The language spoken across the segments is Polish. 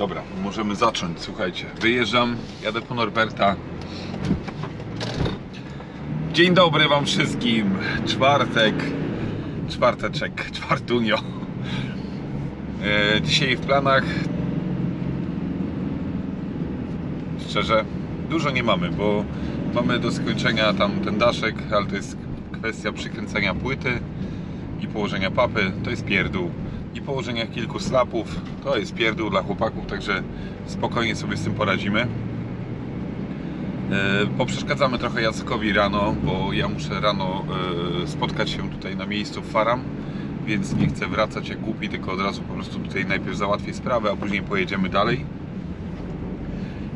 Dobra, możemy zacząć, słuchajcie. Wyjeżdżam, jadę po Norberta. Dzień dobry wam wszystkim. Czwartek, czwarteczek, czwartunio. E, dzisiaj w planach szczerze dużo nie mamy, bo mamy do skończenia tam ten daszek, ale to jest kwestia przykręcenia płyty i położenia papy, to jest pierdół. I położenia kilku slapów, to jest pierdół dla chłopaków, także spokojnie sobie z tym poradzimy. E, Poprzeszkadzamy trochę Jackowi rano, bo ja muszę rano e, spotkać się tutaj na miejscu w Faram, więc nie chcę wracać jak głupi, tylko od razu po prostu tutaj najpierw załatwię sprawę, a później pojedziemy dalej.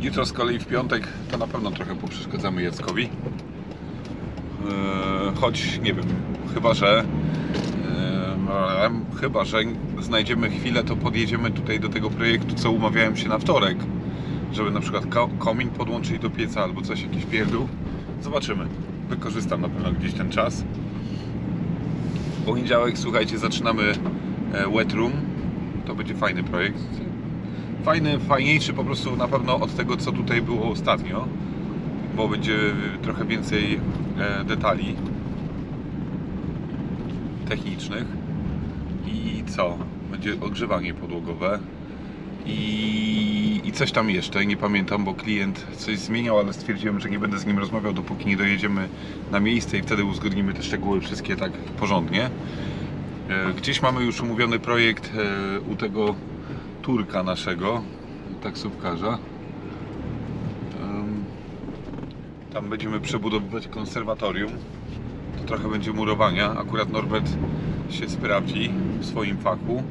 Jutro z kolei w piątek to na pewno trochę poprzeszkadzamy Jackowi. E, Choć nie wiem, chyba że chyba że znajdziemy chwilę, to podjedziemy tutaj do tego projektu, co umawiałem się na wtorek, żeby na przykład ko- komin podłączyć do pieca albo coś, jakiś pierdół. Zobaczymy. Wykorzystam na pewno gdzieś ten czas. Poniedziałek, słuchajcie, zaczynamy e, Wet Room. To będzie fajny projekt. Fajny, fajniejszy po prostu na pewno od tego, co tutaj było ostatnio, bo będzie trochę więcej e, detali technicznych. Co? Będzie ogrzewanie podłogowe i, i coś tam jeszcze, nie pamiętam, bo klient coś zmieniał, ale stwierdziłem, że nie będę z nim rozmawiał, dopóki nie dojedziemy na miejsce i wtedy uzgodnimy te szczegóły wszystkie tak porządnie. E, Gdzieś mamy już umówiony projekt e, u tego Turka naszego, taksówkarza. Tam będziemy przebudowywać konserwatorium. To trochę będzie murowania. Akurat Norbert się sprawdzi w swoim fachu.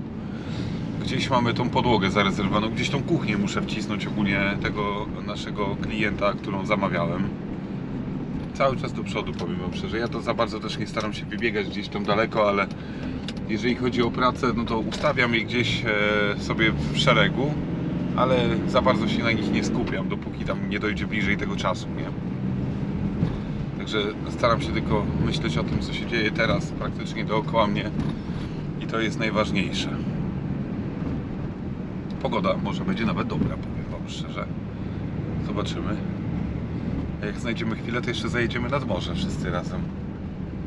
Gdzieś mamy tą podłogę zarezerwowaną, gdzieś tą kuchnię muszę wcisnąć ogólnie tego naszego klienta, którą zamawiałem. Cały czas do przodu powiem wam szczerze. Ja to za bardzo też nie staram się wybiegać gdzieś tam daleko, ale jeżeli chodzi o pracę, no to ustawiam je gdzieś e, sobie w szeregu, ale za bardzo się na nich nie skupiam, dopóki tam nie dojdzie bliżej tego czasu, nie? Także staram się tylko myśleć o tym, co się dzieje teraz praktycznie dookoła mnie i to jest najważniejsze. Pogoda może będzie nawet dobra, powiem Wam szczerze. Zobaczymy. A jak znajdziemy chwilę, to jeszcze zajedziemy nad morze wszyscy razem.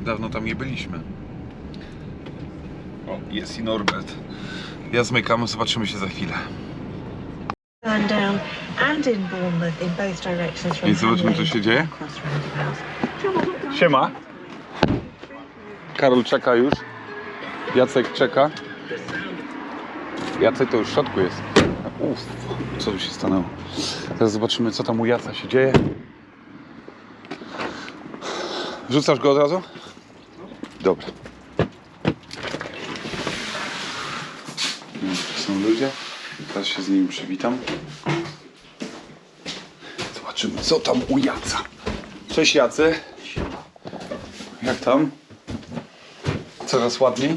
Dawno tam nie byliśmy. O, jest i Norbert. Ja zmykam, zobaczymy się za chwilę. I zobaczymy, co się dzieje. Siema. Karol czeka już. Jacek czeka. Jacek to już w środku jest. Uff, co tu się stanęło? Teraz zobaczymy, co tam u Jaca się dzieje. Wrzucasz go od razu? Dobra. Tu są ludzie. Teraz się z nimi przywitam. Zobaczymy, co tam u Jaca. Cześć Jacy. Jak tam? Coraz ładniej?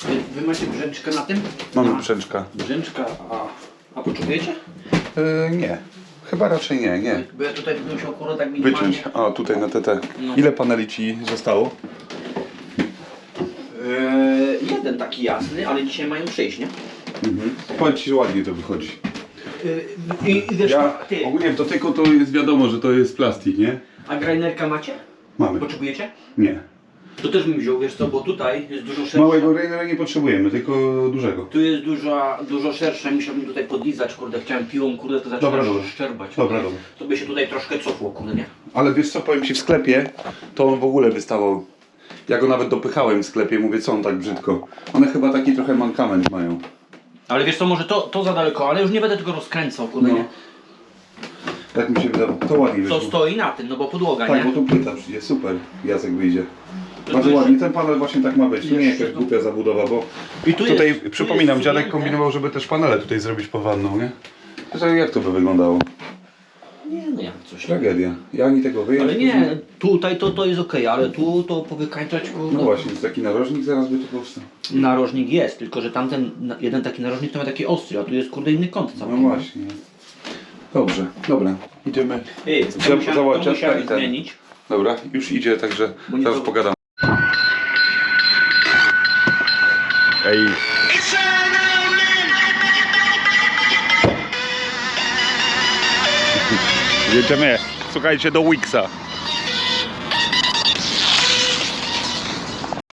Wy, wy macie brzęczkę na tym? Mamy brzęczka. Brzęczka, a, a potrzebujecie? Yy, nie. Chyba raczej nie, nie. Bo ja tutaj bym musiał akurat tak minimalnie... Wyciąć. A, tutaj na TT. No. Ile paneli ci zostało? Eee, jeden taki jasny, ale dzisiaj mają sześć, nie? Mhm. Powiem ci, że ładnie to wychodzi. I, i wiesz, Ja, ty, ogólnie w dotyku to jest wiadomo, że to jest plastik, nie? a grainerka macie? Mamy. Potrzebujecie? Nie. To też bym wziął, wiesz co, bo tutaj jest dużo szersza. Małego rainera nie potrzebujemy, tylko dużego. Tu jest dużo, dużo szersze, musiałbym tutaj podlizać, kurde, chciałem piłą, kurde, to zaczyna Dobra, dobra. szczerbać. Dobra, kurde. dobra. To by się tutaj troszkę cofło, kurde, nie? Ale wiesz co, powiem ci w sklepie, to on w ogóle wystawał. Ja go nawet dopychałem w sklepie, mówię, co on tak brzydko. One chyba taki trochę mankament mają. Ale wiesz co, może to, to za daleko, ale już nie będę tego rozkręcał, kurde, No. nie? Tak mi się wydawało. To ładnie To wyszło. stoi na tym, no bo podłoga, Tak, nie? bo tu płyta przyjdzie, super. Jacek wyjdzie. Bardzo jeszcze- ładnie, ten panel właśnie tak ma być. To nie Jeszcze jakaś głupia zabudowa, bo I tu tutaj jest- tu przypominam, jest dziadek kombinował, żeby też panele tutaj zrobić pod wanną, nie? Że jak to by wyglądało? No coś. Tragedia. Ja ani tego wyjąć. Ale nie, tutaj to, to jest okej, ale tu to powykańczać No właśnie, jest taki narożnik zaraz by tu powstał. Narożnik jest, tylko że tamten jeden taki narożnik to ma taki ostry, a tu jest kurde inny kąt No całkiem. właśnie. Dobrze, dobra. Idziemy. Ej, to musiałem, to musiałem i ten. zmienić. Dobra, już idzie, także zaraz to- pogadam. Ej. Jedziemy, słuchajcie, do Wixa.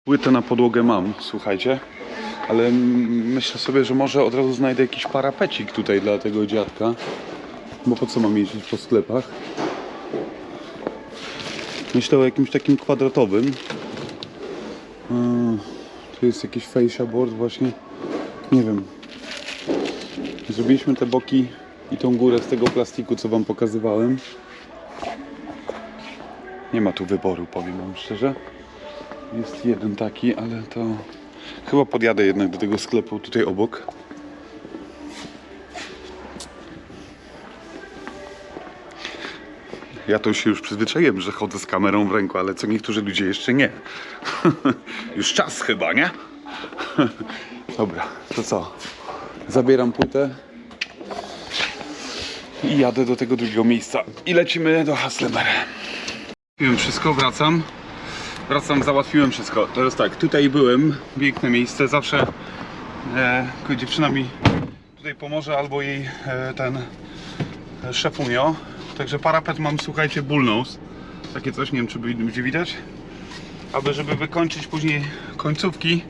Płytę na podłogę mam, słuchajcie. Ale myślę sobie, że może od razu znajdę jakiś parapecik tutaj dla tego dziadka. Bo po co mam jeździć po sklepach? Myślę o jakimś takim kwadratowym. Tu jest jakiś fascia board właśnie. Nie wiem. Zrobiliśmy te boki i tą górę z tego plastiku, co wam pokazywałem. Nie ma tu wyboru, powiem wam szczerze. Jest jeden taki, ale to chyba podjadę jednak do tego sklepu tutaj obok. Ja to się już przyzwyczaiłem, że chodzę z kamerą w ręku, ale co niektórzy ludzie jeszcze nie. już czas chyba, nie? Dobra, to co? Zabieram płytę i jadę do tego drugiego miejsca. I lecimy do Haslemer. Załatwiłem wszystko, wracam. Wracam, załatwiłem wszystko. Teraz tak, tutaj byłem, piękne miejsce, zawsze e, dziewczyna mi tutaj pomoże, albo jej e, ten e, szefunio. Także parapet mam, słuchajcie, bullnose. Takie coś, nie wiem czy będzie widać. Aby, żeby wykończyć później końcówki,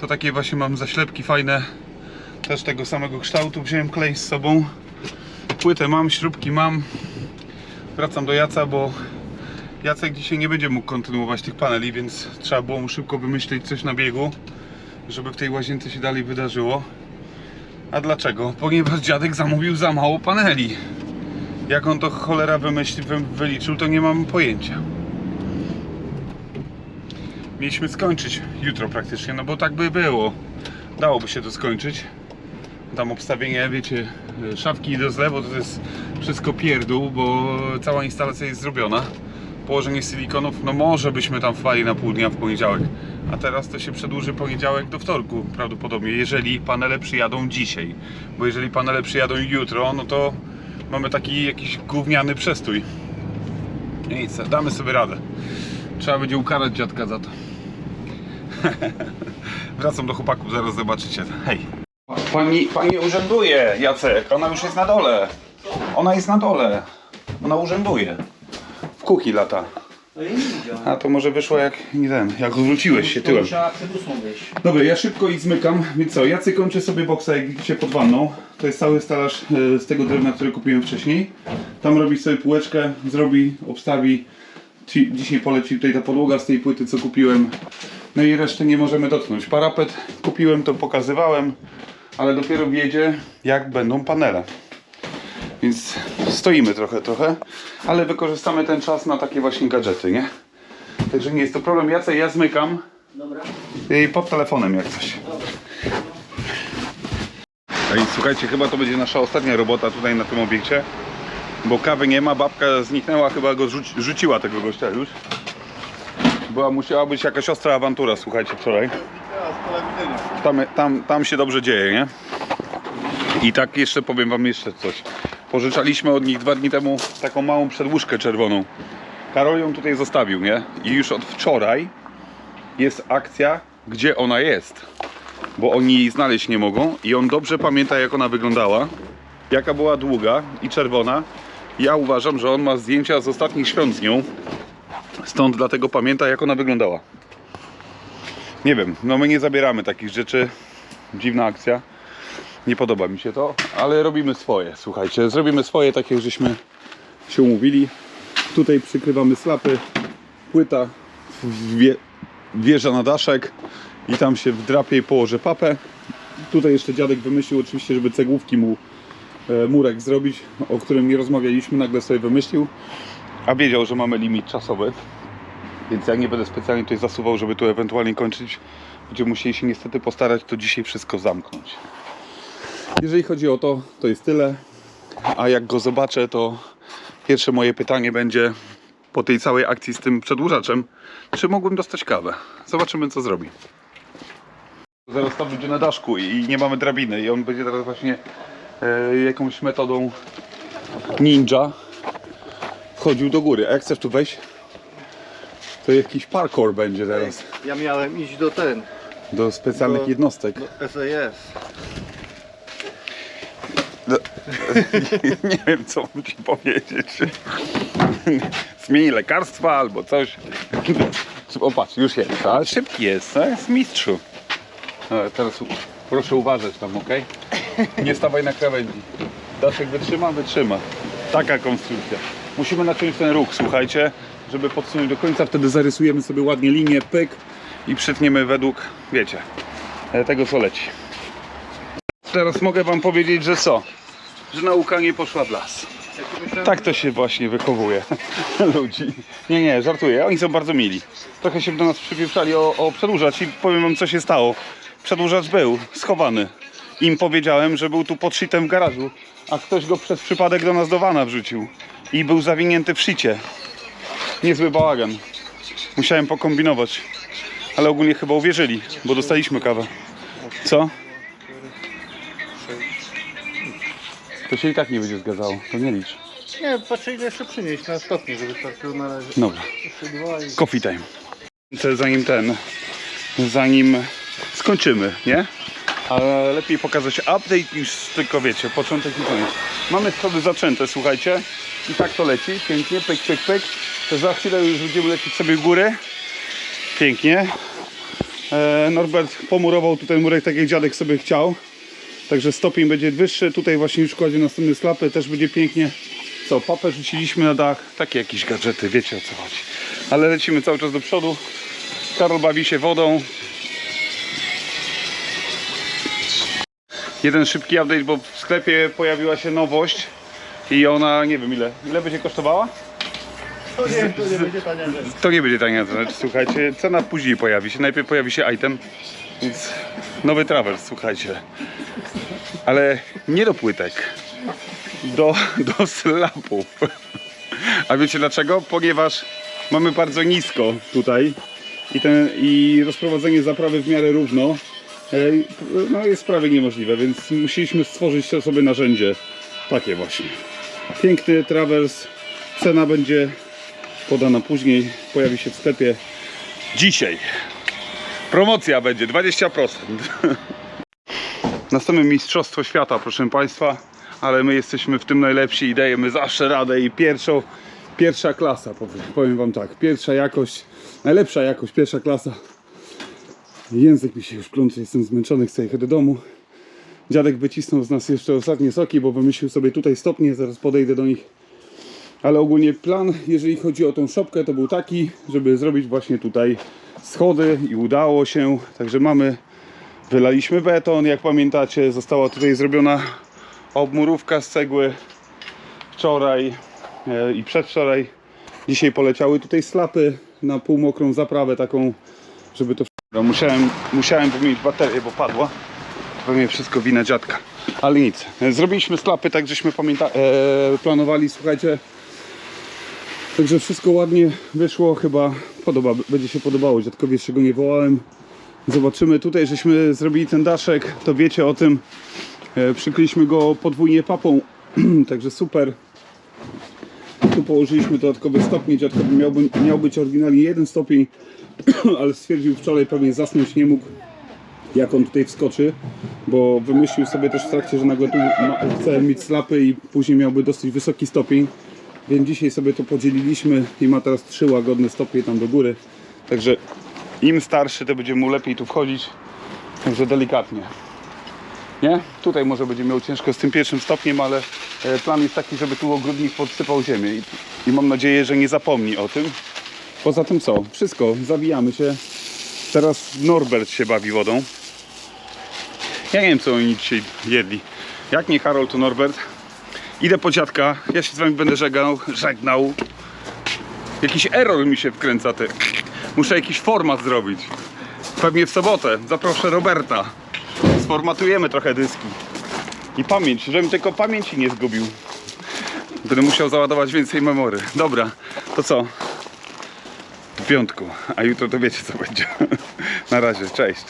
to takie właśnie mam zaślepki fajne. Też tego samego kształtu. Wziąłem klej z sobą. Płytę mam, śrubki mam. Wracam do Jaca, bo Jacek dzisiaj nie będzie mógł kontynuować tych paneli, więc trzeba było mu szybko wymyślić coś na biegu, żeby w tej łazience się dalej wydarzyło. A dlaczego? Ponieważ dziadek zamówił za mało paneli. Jak on to cholera wymyśli, wy, wyliczył, to nie mam pojęcia. Mieliśmy skończyć jutro praktycznie, no bo tak by było. Dałoby się to skończyć. Tam obstawienie, wiecie, szafki do zlewu to jest wszystko pierdół, bo cała instalacja jest zrobiona. Położenie silikonów, no może byśmy tam wpali na pół dnia w poniedziałek. A teraz to się przedłuży poniedziałek do wtorku prawdopodobnie, jeżeli panele przyjadą dzisiaj. Bo jeżeli panele przyjadą jutro, no to mamy taki jakiś gówniany przestój. Nic, damy sobie radę. Trzeba będzie ukarać dziadka za to. Wracam do chłopaków, zaraz zobaczycie. Hej. Pani, pani urzęduje, Jacek. Ona już jest na dole. Ona jest na dole. Ona urzęduje. W kuki lata. No ja nie widziałem. A to może wyszło jak nie wiem, jak odwróciłeś się tyłem. Dobra, ja szybko i zmykam. Więc co, Jacek kończy sobie boksa jak widzicie pod wanną. To jest cały stelaż e, z tego drewna, który kupiłem wcześniej. Tam robi sobie półeczkę, zrobi, obstawi. Ci- Dzisiaj poleci tutaj ta podłoga z tej płyty, co kupiłem. No i resztę nie możemy dotknąć. Parapet kupiłem, to pokazywałem, ale dopiero wiedzie, jak będą panele. Więc stoimy trochę, trochę, ale wykorzystamy ten czas na takie właśnie gadżety, nie? Także nie jest to problem. Jacek, ja zmykam. Dobra. I pod telefonem jak coś. Ej, słuchajcie, chyba to będzie nasza ostatnia robota tutaj na tym obiekcie. Bo kawy nie ma, babka zniknęła, chyba go rzuci, rzuciła tego gościa już. Była, musiała być jakaś ostra awantura, słuchajcie, wczoraj. Tam, tam, tam się dobrze dzieje, nie? I tak jeszcze powiem wam jeszcze coś. Pożyczaliśmy od nich dwa dni temu taką małą przedłużkę czerwoną. Karol ją tutaj zostawił, nie? I już od wczoraj jest akcja, gdzie ona jest. Bo oni jej znaleźć nie mogą i on dobrze pamięta jak ona wyglądała, jaka była długa i czerwona. Ja uważam, że on ma zdjęcia z ostatnich świąt z nią, stąd dlatego pamięta jak ona wyglądała. Nie wiem, no my nie zabieramy takich rzeczy. Dziwna akcja. Nie podoba mi się to, ale robimy swoje, słuchajcie. Zrobimy swoje, takie jak żeśmy się umówili. Tutaj przykrywamy slapy, płyta wie, wjeżdża na daszek i tam się wdrapie i położy papę. Tutaj jeszcze dziadek wymyślił oczywiście, żeby cegłówki mu e, murek zrobić, o którym nie rozmawialiśmy, nagle sobie wymyślił, a wiedział, że mamy limit czasowy. Więc ja nie będę specjalnie tutaj zasuwał, żeby tu ewentualnie kończyć. Będziemy musieli się niestety postarać to dzisiaj wszystko zamknąć. Jeżeli chodzi o to, to jest tyle. A jak go zobaczę, to pierwsze moje pytanie będzie po tej całej akcji z tym przedłużaczem, czy mogłem dostać kawę. Zobaczymy, co zrobi. Zaraz tam będzie na daszku i nie mamy drabiny i on będzie teraz właśnie e, jakąś metodą ninja wchodził do góry. A jak chcesz tu wejść? To jakiś parkour będzie teraz. Ja miałem iść do ten, Do specjalnych Do- jednostek. do SAS. Nie wiem co ci powiedzieć. Zmieni lekarstwa albo coś. O patrz, już jest. Ale szybki jest, to jest mistrzu. E, Teraz u- proszę uważać tam, ok? Nie stawaj na krawędzi. Daszek wytrzyma? Wytrzyma. Taka konstrukcja. Musimy naciąć ten róg, słuchajcie, żeby podsunąć do końca. Wtedy zarysujemy sobie ładnie linię, pyk i przytniemy według, wiecie, e, tego co leci. Teraz mogę wam powiedzieć, że co? Że nauka nie poszła w las. Tak to się właśnie wychowuje ludzi. Nie, nie, żartuję. Oni są bardzo mili. Trochę się do nas przypieprzali o, o przedłużacz i powiem wam co się stało. Przedłużacz był schowany. Im powiedziałem, że był tu pod shitem w garażu, a ktoś go przez przypadek do nas do wana wrzucił. I był zawinięty w szycie. Niezły bałagan. Musiałem pokombinować. Ale ogólnie chyba uwierzyli, bo dostaliśmy kawę. Co? To się i tak nie będzie zgadzało. To nie licz. Nie, patrzę ile jeszcze przynieść na stopnie, żeby starczyło na razie. Dobra. Coffee time. Zanim ten, zanim skończymy, nie? Ale lepiej pokazać update niż tylko wiecie, początek i koniec. Mamy schody zaczęte, słuchajcie. I tak to leci, pięknie, pyk, pyk, pyk. To za chwilę już będziemy lecieć sobie w górę. Pięknie. E, Norbert pomurował tutaj murek tak jak dziadek sobie chciał. Także stopień będzie wyższy. Tutaj właśnie już kładzie następne slapy, też będzie pięknie. Co, papę rzuciliśmy na dach. Takie jakieś gadżety, wiecie o co chodzi. Ale lecimy cały czas do przodu. Karol bawi się wodą. Jeden szybki update, bo w sklepie pojawiła się nowość i ona nie wiem ile. Ile będzie kosztowała? To nie, będzie tania rzecz, słuchajcie. Cena później pojawi się. Najpierw pojawi się item. Więc nowy trawers, słuchajcie. Ale nie do płytek. Do, do slapów. A wiecie dlaczego? Ponieważ mamy bardzo nisko tutaj i, ten, i rozprowadzenie zaprawy w miarę równo e, no jest prawie niemożliwe, więc musieliśmy stworzyć sobie narzędzie takie właśnie. Piękny trawers. Cena będzie podana później, pojawi się w sklepie dzisiaj. Promocja będzie 20%. Następne Mistrzostwo Świata, proszę Państwa, ale my jesteśmy w tym najlepsi i dajemy zawsze radę i pierwszą, pierwsza klasa, powiem, powiem Wam tak, pierwsza jakość, najlepsza jakość, pierwsza klasa. Język mi się już plącze, jestem zmęczony, chcę jechać do domu. Dziadek wycisnął z nas jeszcze ostatnie soki, bo wymyślił sobie tutaj stopnie, zaraz podejdę do nich. Ale ogólnie plan, jeżeli chodzi o tą szopkę, to był taki, żeby zrobić właśnie tutaj schody i udało się. Także mamy, wylaliśmy beton, jak pamiętacie, została tutaj zrobiona obmurówka z cegły wczoraj e, i przedwczoraj. Dzisiaj poleciały tutaj slapy na półmokrą zaprawę taką, żeby to wszystko... Musiałem, musiałem wymienić baterię, bo padła. Pewnie wszystko wina dziadka. Ale nic. E, Zrobiliśmy slapy, tak żeśmy pamięta- e, planowali, słuchajcie, Także wszystko ładnie wyszło, chyba podoba, będzie się podobało. Dziadkowi jeszcze go nie wołałem. Zobaczymy tutaj, żeśmy zrobili ten daszek, to wiecie o tym. E, przykryliśmy go podwójnie papą, także super. Tu położyliśmy dodatkowe stopnie. Dziadkowi miał, by- miał być oryginalnie jeden stopień, ale stwierdził wczoraj pewnie zasnąć nie mógł jak on tutaj wskoczy, bo wymyślił sobie też w trakcie, że nagle tu chce mieć slapy i później miałby dosyć wysoki stopień. Więc dzisiaj sobie to podzieliliśmy i ma teraz trzy łagodne stopnie tam do góry. Także im starszy, to będzie mu lepiej tu wchodzić. Także delikatnie. Nie? Tutaj może będzie miał ciężko z tym pierwszym stopniem, ale e, plan jest taki, żeby tu ogródnik podsypał ziemię i, i mam nadzieję, że nie zapomni o tym. Poza tym co? Wszystko, zawijamy się. Teraz Norbert się bawi wodą. Ja nie wiem, co oni dzisiaj jedli. Jak nie Karol, to Norbert. Idę po dziadka, ja się z wami będę żegnał, żegnał. Jakiś error mi się wkręca, ty. Muszę jakiś format zrobić. Pewnie w sobotę zaproszę Roberta. Sformatujemy trochę dyski. I pamięć, żebym tylko pamięci nie zgubił. Będę musiał załadować więcej memory. Dobra, to co? W piątku, a jutro to wiecie co będzie. Na razie, cześć.